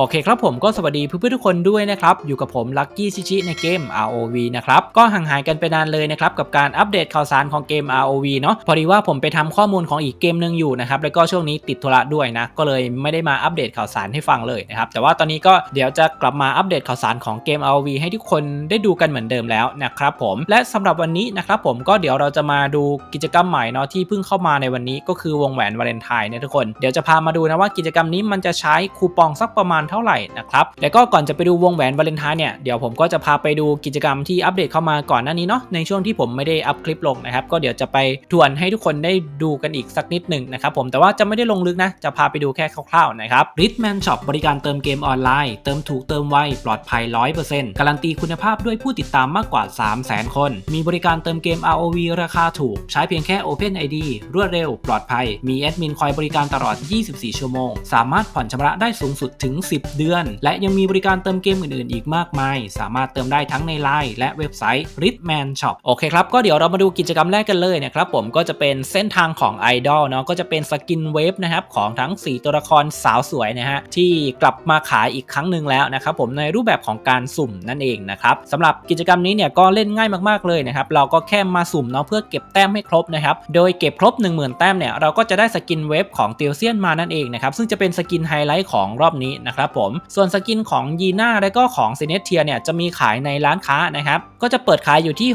โอเคครับผมก็สวัสดีเพื่อนๆทุกคนด้วยนะครับ อยู่กับผมลักกี้ชิชิในเกม ROV นะครับ ก็ห่างหายกันไปนานเลยนะครับ กับการอัปเดตข่าวสารของเกม ROV เนาะพอดีว่าผมไปทำข้อมูลของอีกเกมหนึ่งอยู่นะครับ แล้วก็ช่วงนี้ติดธุระด้วยนะ ก็เลยไม่ได้มาอัปเดตข่าวสารให้ฟังเลยนะครับ แต่ว่าตอนนี้ก็เดี๋ยวจะกลับมาอัปเดตข่าวสารของเกม ROV ให้ทุกคนได้ดูกันเหมือนเดิมแล้วนะครับผมและสำหรับวันนี้นะครับผมก็เดี๋ยวเราจะมาดูกิจกรรมใหม่เนาะที่เพิ่งเข้ามาในวันนี้ก็คือวงแหวนวาเลนไทน์เนี่ยทุกคนเดี๋ยวจะพามาดูนะว่ากิจกรรมนี้มันจะใช้คูปองสักประมาณเท่าไหร่นะครับแล้วก็ก่อนจะไปดูวงแหวนวาเลนไทน์เนี่ยเดี๋ยวผมก็จะพาไปดูกิจกรรมที่อัปเดตเข้ามาก่อนหน้านี้เนาะในช่วงที่ผมไม่ได้อัพคลิปลงนะครับก็เดี๋ยวจะไปทวนให้ทุกคนได้ดูกันอีกสักนิดหนึ่งนะครับผมแต่ว่าจะไม่ได้ลงลึกนะจะพาไปดูแค่คร่าวๆนะครับ Ritman Shop บริการเติมเกมออนไลน์ เติมถูกเติมไวปลอดภัย 100%การันตีคุณภาพด้วยผู้ติดตามมากกว่า 300,000 คน มีบริการเติมเกม ROV ราคาถูก ใช้เพียงแค่ Open ID รวดเร็ว ปลอดภัย มีแอดมินคอยบริการตลอด 24 ชั่วโมง สามารถผ่อนชำระได้สูงสุดถึง10 เดือน และยังมีบริการเติมเกมอื่นๆ อีกมากมาย สามารถเติมได้ทั้งในไลน์และเว็บไซต์ Ritman Shop โอเคครับ ก็เดี๋ยวเรามาดูกิจกรรมแรกกันเลยนะครับผมก็จะเป็นเส้นทางของไอดอลเนาะก็จะเป็นสกินเวฟนะครับของทั้ง 4 ตัวละครสาวสวยนะฮะที่กลับมาขายอีกครั้งหนึ่งแล้วนะครับผมในรูปแบบของการสุ่มนั่นเองนะครับสำหรับกิจกรรมนี้เนี่ยก็เล่นง่ายมากๆเลยนะครับเราก็แค่มาสุ่มเนาะเพื่อเก็บแต้มให้ครบนะครับโดยเก็บครบ 10,000 แต้มเนี่ยเราก็จะได้สกินเวฟของเตียวเซียนมานั่นเองนะครับซึ่งจะเป็นสกินไฮไลท์ของรอบนี้นะครับผม ส่วนสกินของยีน่าและก็ของเซเนเทียเนี่ยจะมีขายในร้านค้านะครับ ก็จะเปิดขายอยู่ที่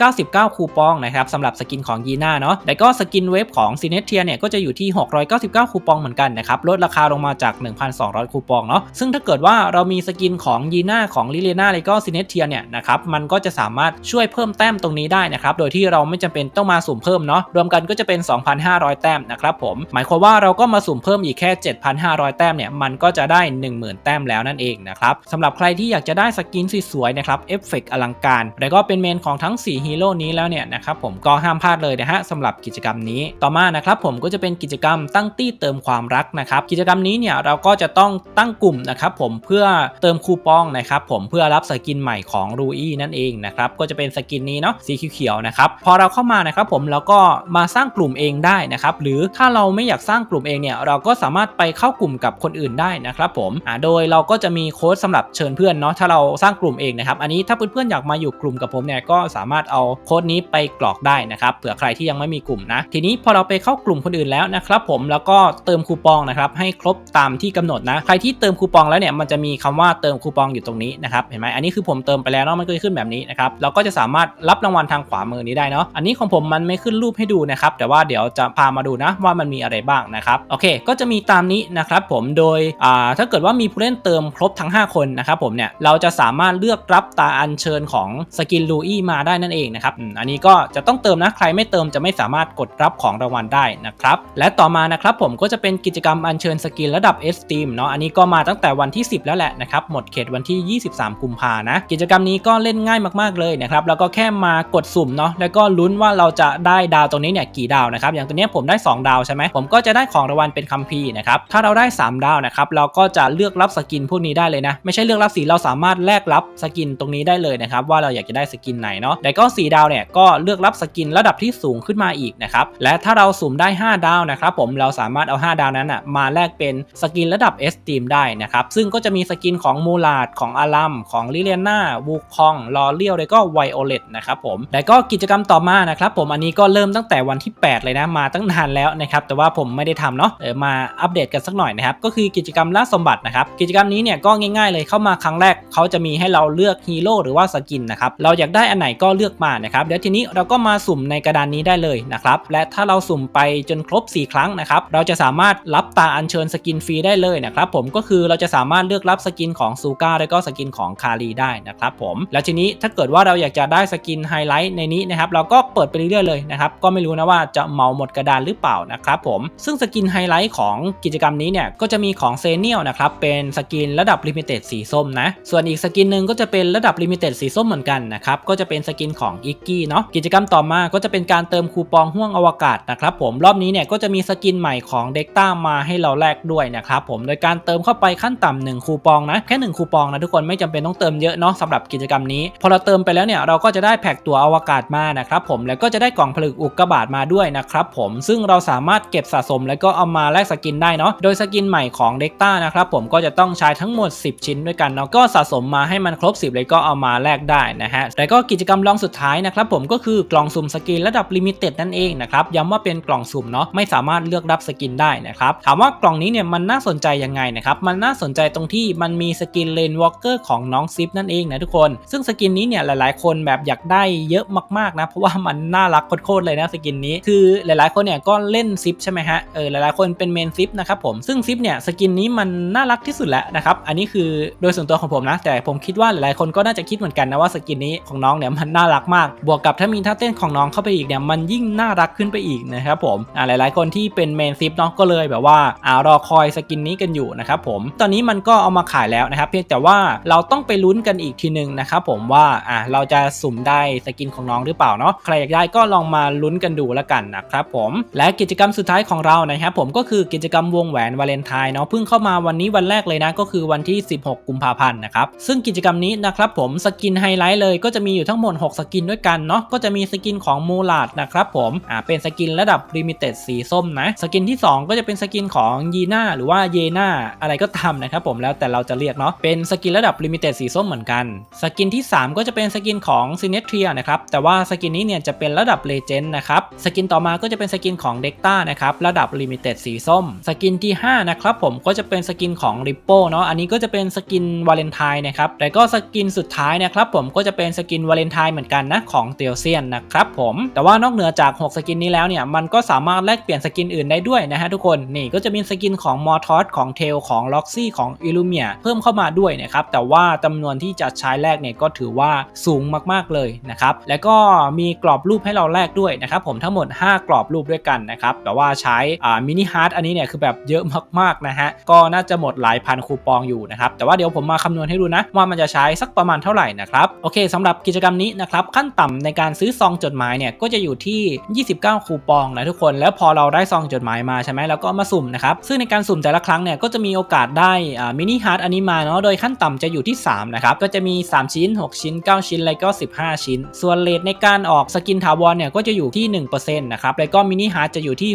699 คูปองนะครับสำหรับสกินของยีน่าเนาะและก็สกินเวฟของเซเนเทียเนี่ยก็จะอยู่ที่ 699 คูปองเหมือนกันนะครับ ลดราคาลงมาจาก 1,200 คูปองเนาะ ซึ่งถ้าเกิดว่าเรามีสกินของยีน่าของลิเลนาและก็เซเนเทียเนี่ยนะครับ มันก็จะสามารถช่วยเพิ่มแต้มตรงนี้ได้นะครับ โดยที่เราไม่จำเป็นต้องมาสุ่มเพิ่มเนาะ รวมกันก็จะเป็น 2,500 แต้มนะครับผม หมายความว่าเราก็มาสุ่มเพิ่มอีกแค่ 7,500 แต้มเนี่ย มันก็จะได้10,000 แต้มแล้วนั่นเองนะครับสำหรับใครที่อยากจะได้สกินสวยๆนะครับเอฟเฟกอลังการแล้วก็เป็นเมนของทั้ง 4 ฮีโร่นี้แล้วเนี่ยนะครับผมก็ห้ามพลาดเลยนะฮะสำหรับกิจกรรมนี้ต่อมานะครับผมก็จะเป็นกิจกรรมตั้งตี้เติมความรักนะครับกิจกรรมนี้เนี่ยเราก็จะต้องตั้งกลุ่มนะครับผมเพื่อเติมคูปองนะครับผมเพื่อรับสกินใหม่ของรูอี้นั่นเองนะครับก็จะเป็นสกินนี้เนาะสีเขียวๆนะครับพอเราเข้ามานะครับผมเราก็มาสร้างกลุ่มเองได้นะครับหรือถ้าเราไม่อยากสร้างกลุ่มเองเนี่ยเราก็สามารถไปเข้ากลุ่มกับคนอื่นได้นะครับผมอ่าโดยเราก็จะมีโค้ดสำหรับเชิญเพื่อนเนาะถ้าเราสร้างกลุ่มเองนะครับอันนี้ถ้าเพื่อนๆอยากมาอยู่กลุ่มกับผมเนี่ยก็สามารถเอาโค้ดนี้ไปกรอกได้นะครับเผื่อใครที่ยังไม่มีกลุ่มนะ ทีนี้พอเราไปเข้ากลุ่มคนอื่นแล้วนะครับผมแล้วก็เติมคูปองนะครับให้ครบตามที่กำหนดนะ ใครที่เติมคูปองแล้วเนี่ยมันจะมีคำว่าเติมคูปองอยู่ตรงนี้นะครับเห็นไหมอันนี้คือผมเติมไปแล้วเนาะมันก็จะขึ้นแบบนี้นะครับเราก็จะสามารถรับรางวัลทางขวามือนี้ได้เนาะอันนี้ของผมมันไม่ขึ้นรูปให้ดูนะครับแต่ว่าเดี๋ยวจะพามาดูนะว่ามันมีอะไรบ้างนะครับโอเค ก็จะมีตามนี้นะครับผมโดยอ่าถ้าเกิดว่ามีผู้เล่นเติมครบทั้ง 5 คนนะครับผมเนี่ยเราจะสามารถเลือกรับตาอัญเชิญของสกินลูอี้มาได้นั่นเองนะครับอันนี้ก็จะต้องเติมนะใครไม่เติมจะไม่สามารถกดรับของรางวัลได้นะครับและต่อมานะครับผมก็จะเป็นกิจกรรมอัญเชิญสกินระดับ S Team เนาะอันนี้ก็มาตั้งแต่วันที่ 10 แล้วแหละนะครับหมดเขตวันที่ 23 กุมภานะกิจกรรมนี้ก็เล่นง่ายมากๆเลยนะครับแล้วก็แค่มากดสุ่มเนาะแล้วก็ลุ้นว่าเราจะได้ดาวตรงนี้เนี่ยกี่ดาวนะครับอย่างตัวนี้ผมได้ 2 ดาวใช่ไหมผมก็จะได้ของรางวัลเป็นคัมภีร์นะครับถ้าเราได้ 3 ดาวนะครับเราก็จะเลือกรับสกินพวกนี้ได้เลยนะ ไม่ใช่เลือกรับสีเราสามารถแลกรับสกินตรงนี้ได้เลยนะครับว่าเราอยากจะได้สกินไหนเนาะแต่ก็ 4 ดาวเนี่ยก็เลือกรับสกินระดับที่สูงขึ้นมาอีกนะครับและถ้าเราสุ่มได้ 5 ดาวนะครับผมเราสามารถเอา 5 ดาวนั้นอะมาแลกเป็นสกินระดับ S Team ได้นะครับซึ่งก็จะมีสกินของมูลาดของอารัมของลิเลียนาวูคองลอเลียวแล้วก็ไวโอเลตนะครับผมและก็กิจกรรมต่อมานะครับผมอันนี้ก็เริ่มตั้งแต่วันที่ 8 เลยนะมาตั้งนานแล้วนะครับแต่ว่าผมไม่ได้ทำเนาะเออมาอัปเดตกันสักหน่อยนะครับก็คือกิจกรรมล่าสมบัตินะครับกิจกรรมนี้เนี่ยก็ง่ายๆเลยเข้ามาครั้งแรกเขาจะมีให้เราเลือกฮีโร่หรือว่าสกินนะครับเราอยากได้อันไหนก็เลือกมานะครับเดี๋ยวทีนี้เราก็มาสุ่มในกระดานนี้ได้เลยนะครับและถ้าเราสุ่มไปจนครบ 4 ครั้งนะครับเราจะสามารถรับตาอัญเชิญสกินฟรีได้เลยนะครับผมก็คือเราจะสามารถเลือกรับสกินของซูก้าและก็สกินของคารีได้นะครับผมแล้วทีนี้ถ้าเกิดว่าเราอยากจะได้สกินไฮไลท์ในนี้นะครับเราก็เปิดไปเรื่อยๆเลยนะครับก็ไม่รู้นะว่าจะเมาหมดกระดานหรือเปล่านะครับผมซึ่งสกินไฮไลท์ของกิจกรรมนี้เนี่ยก็จะมีของเซเนียลนะครับเป็นสกินระดับลิมิเต็ดสีส้มนะ ส่วนอีกสกินหนึ่งก็จะเป็นระดับลิมิเต็ดสีส้มเหมือนกันนะครับ ก็จะเป็นสกินของอิกกี้เนาะ กิจกรรมต่อมาก็จะเป็นการเติมคูปองห่วงอวกาศนะครับผม รอบนี้เนี่ยก็จะมีสกินใหม่ของเด็กต้ามาให้เราแลกด้วยนะครับผม โดยการเติมเข้าไปขั้นต่ำหนึ่งคูปองนะ แค่หนึ่งคูปองนะทุกคนไม่จำเป็นต้องเติมเยอะเนาะสำหรับกิจกรรมนี้ พอเราเติมไปแล้วเนี่ยเราก็จะได้แพ็กตัวอวกาศมานะครับผม แล้วก็จะได้กล่องผลึกอุกกาบาตมาด้วยนะครับผม ซึ่งเราสามารถเก็บสะสมแล้วก็เอามาแลกสกินได้เนาะ โดยสกินใหม่ของเด็กต้านะครับผมก็จะต้องใช้ทั้งหมด 10 ชิ้นด้วยกันเนาะก็สะสมมาให้มันครบ 10 เลยก็เอามาแลกได้นะฮะแต่ก็กิจกรรมรองสุดท้ายนะครับผมก็คือกล่องสุ่มสกินระดับลิมิเต็ดนั่นเองนะครับย้ำว่าเป็นกล่องสุ่มเนาะไม่สามารถเลือกรับสกินได้นะครับถามว่ากล่องนี้เนี่ยมันน่าสนใจยังไงนะครับมันน่าสนใจตรงที่มันมีสกินเลนวอล์กเกอร์ของน้องซิปนั่นเองนะทุกคน ซึ่งสกินนี้เนี่ยหลาย ๆ คนแบบอยากได้เยอะมากๆนะเพราะว่ามันน่ารักโคตรเลยนะสกินนี้คือหลาย ๆ คนเนี่ยก็เล่นซิปใช่ไหมฮะเออหลายๆคนเป็นเมนซิปนะครับผมซึ่งซิปเนี่ยสกินนี้มันน่าารักที่สุดแล้วนะครับ อันนี้คือโดยส่วนตัวของผมนะ แต่ผมคิดว่าหลายๆคนก็น่าจะคิดเหมือนกันนะว่าสกินนี้ของน้องเนี่ยมันน่ารักมาก บวกกับถ้ามีท่าเต้นของน้องเข้าไปอีกเนี่ยมันยิ่งน่ารักขึ้นไปอีกนะครับผมอ่าหลายๆ คนที่เป็นเมนซิปเนาะก็เลยแบบว่าอ่ารอคอยสกินนี้กันอยู่นะครับผม ตอนนี้มันก็เอามาขายแล้วนะครับ เพียงแต่ว่าเราต้องไปลุ้นกันอีกทีหนึ่งนะครับผมว่าอ่าเราจะสุ่มได้สกินของน้องหรือเปล่าเนาะใครอยากได้ก็ลองมาลุ้นกันดูแล้วกันนะครับผมและกิจกรรมสุดท้ายของเรานะครับผมก็คือกิจกรรมวงแหวนวาเลนไทน์เนาะเพิ่งเข้ามาวันนี้วันแรกเลยนะก็คือวันที่ 16 กุมภาพันธ์นะครับซึ่งกิจกรรมนี้นะครับผมสกินไฮไลท์เลยก็จะมีอยู่ทั้งหมด 6 สกินด้วยกันเนาะก็จะมีสกินของมูลาดนะครับผมอ่าเป็นสกินระดับลิมิเต็ดสีส้มนะสกินที่ 2 ก็จะเป็นสกินของยีน่าหรือว่าเยน่าอะไรก็ตามนะครับผมแล้วแต่เราจะเรียกเนาะเป็นสกินระดับลิมิเต็ดสีส้มเหมือนกัน สกินที่ 3 ก็จะเป็นสกินของซินเนเทียนะครับแต่ว่าสกินนี้เนี่ยจะเป็นระดับเลเจนด์นะครับสกินต่อมาก็จะเป็นสกินของเด็กต้านะครับระดับลิมิเต็ดสีส้ม สกินที่5นะครับผมก็จะเป็นสกินของริปโป้เนาะอันนี้ก็จะเป็นสกินวาเลนไทน์นะครับแต่ก็สกินสุดท้ายนะครับผมก็จะเป็นสกินวาเลนไทน์เหมือนกันนะของเตียวเซียนนะครับผมแต่ว่านอกเหนือจาก 6 สกินนี้แล้วเนี่ยมันก็สามารถแลกเปลี่ยนสกินอื่นได้ด้วยนะฮะทุกคนนี่ก็จะมีสกินของมอร์ทอสของเทลของล็อกซี่ของอิลูเมียเพิ่มเข้ามาด้วยนะครับแต่ว่าจำนวนที่จะใช้แลกเนี่ยก็ถือว่าสูงมากๆเลยนะครับแล้วก็มีกรอบรูปให้เราแลกด้วยนะครับผมทั้งหมด 5 กรอบรูปด้วยกันนะครับแต่ว่าใช้อ่ามินิฮาร์ดอันนี้เนี่ยคือแบบเยอะมากๆนะฮะก็น่าจะหมดหลายพันคูปองอยู่นะครับแต่ว่าเดี๋ยวผมมาคำนวณให้ดูนะ ว่ามันจะใช้สักประมาณเท่าไหร่นะครับโอเคสำหรับกิจกรรมนี้นะครับขั้นต่ำในการซื้อซองจดหมายเนี่ยก็จะอยู่ที่ 29 คูปองนะทุกคนแล้วพอเราได้ซองจดหมายมาใช่ไหมแล้วก็มาสุ่มนะครับซึ่งในการสุ่มแต่ละครั้งเนี่ยก็จะมีโอกาสได้อ่ามินิฮาร์ดอันนี้มาเนาะโดยขั้นต่ำจะอยู่ที่3นะครับก็จะมี 3 ชิ้น 6 ชิ้น 9 ชิ้นแล้วก็ 15 ชิ้น ส่วนเลทในการออกสกินทาวอนเนี่ยก็จะอยู่ที่ 1%นะครับแล้วก็มินิฮาร์ดจะอยู่ที่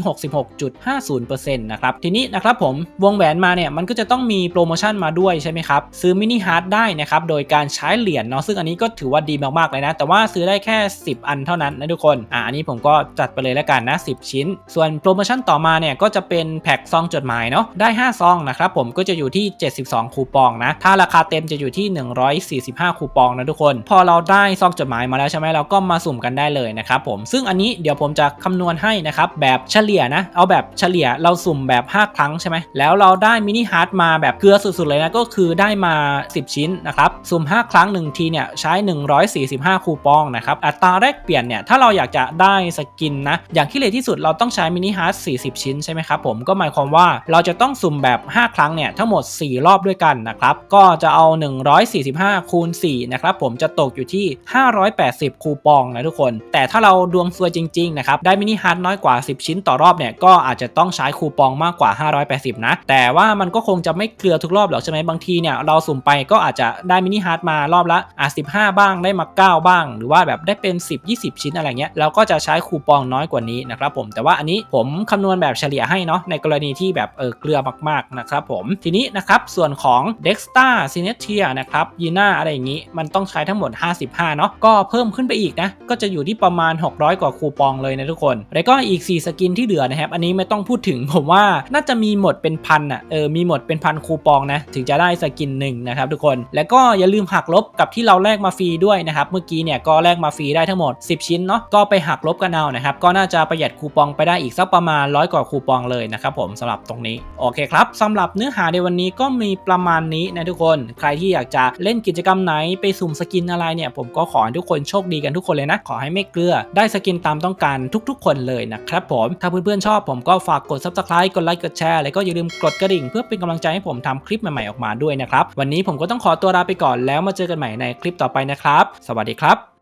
66.50%นะครับทีนี้นะครับผมวงแหวนมาเนี่ยมันก็จะต้องมีโปรโมชั่นมาด้วยใช่ไหมครับ ซื้อมินิฮาร์ดได้นะครับ โดยการใช้เหรียญเนาะซึ่งอันนี้ก็ถือว่าดีมากๆเลยนะ แต่ว่าซื้อได้แค่ 10 อันเท่านั้นนะทุกคน อ่าอันนี้ผมก็จัดไปเลยแล้วกันนะ 10 ชิ้น ส่วนโปรโมชั่นต่อมาเนี่ยก็จะเป็นแพ็กซองจดหมายเนาะได้ 5 ซองนะครับผมก็จะอยู่ที่ 72 คูปองนะ ถ้าราคาเต็มจะอยู่ที่ 145 คูปองนะทุกคน พอเราได้ซองจดหมายมาแล้วใช่ไหมเราก็มาสุ่มกันได้เลยนะครับผมซึ่งอันนี้เดี๋ยวผมจะคำนวณให้นะครับแบบเฉลี่ยนะเอาแบบเฉลี่ยเราสุ่มแบบ 5 ครั้งใช่ไหมแล้วเราได้มินิฮาร์ดมาแบบเกลือสุดๆเลยนะก็คือได้มา 10 ชิ้นนะครับสุ่ม5 ครั้ง 1 ทีเนี่ยใช้ 145 คูปองนะครับอัตราแลกเปลี่ยนเนี่ยถ้าเราอยากจะได้สกินนะอย่างที่เลทที่สุดเราต้องใช้มินิฮาร์ด40 ชิ้นใช่ไหมครับผมก็หมายความว่าเราจะต้องสุ่มแบบ 5 ครั้งเนี่ยทั้งหมด 4 รอบด้วยกันนะครับก็จะเอา 145 คูณ4นะครับผมจะตกอยู่ที่ 580 คูปองนะทุกคน แต่ถ้าเราดวงซวยจริงๆนะครับได้มินิฮาร์ดน้อยกว่า 10 ชิ้นต่อรอบเนี่ยก็อาจจะต้องใช้คูปองมากกว่า 580 นะ แต่ว่ามันก็คงจะไม่เกลือทุกรอบหรอกใช่ไหมบางทีเนี่ยเราสุ่มไปก็อาจจะได้มินิฮาร์ดมารอบละอะ15บ้างได้มา 9 บ้าง หรือว่าแบบได้เป็น 10 20 ชิ้นอะไรเงี้ยเราก็จะใช้คูปองน้อยกว่านี้นะครับผมแต่ว่าอันนี้ผมคำนวณแบบเฉลี่ยให้เนาะในกรณีที่แบบเออเกลือมากๆนะครับผมทีนี้นะครับส่วนของ d e x t a c i n e t i a นะครับยีน่าอะไรอย่างนี้มันต้องใช้ทั้งหมด 55 เนาะก็เพิ่มขึ้นไปอีกนะก็จะอยู่ที่ประมาณ 600 กว่าคูปองเลยนะทุกคน แล้วก็อีก 4 สกินที่เหลือนะครับอันนี้ไม่ต้องพูดถึงผมว่าน่าจะมีหมดเป็นพันอะเออมีหมดเป็นพันคูปองนะถึงจะได้สกินหนึ่งนะครับทุกคน แล้วก็อย่าลืมหักลบกับที่เราแลกมาฟรีด้วยนะครับเมื่อกี้เนี่ยก็แลกมาฟรีได้ทั้งหมด 10 ชิ้นเนาะก็ไปหักลบกันเอานะครับก็น่าจะประหยัดคูปองไปได้อีกสักประมาณร้อยกว่าคูปองเลยนะครับผมสำหรับตรงนี้โอเคครับสำหรับเนื้อหาในวันนี้ก็มีประมาณนี้นะทุกคน ใครที่อยากจะเล่นกิจกรรมไหนไปสุ่มสกินอะไรเนี่ยผมก็ขอให้ทุกคนโชคดีกันทุกคนเลยนะขอให้ไม่เกลือได้สกินตามต้องการทุกๆ คนเลยนะครับผมถ้าเพื่อนๆชอบผมก็ฝากกด subscribe กดไลค์กดแชร์แล้วก็อย่าลืมกดกระดิ่งเพื่อเป็นกำลังใจให้ผมทำคลิปใหม่ๆออกมาด้วยนะครับ วันนี้ผมก็ต้องขอตัวลาไปก่อนแล้วมาเจอกันใหม่ในคลิปต่อไปไปนะครับ สวัสดีครับ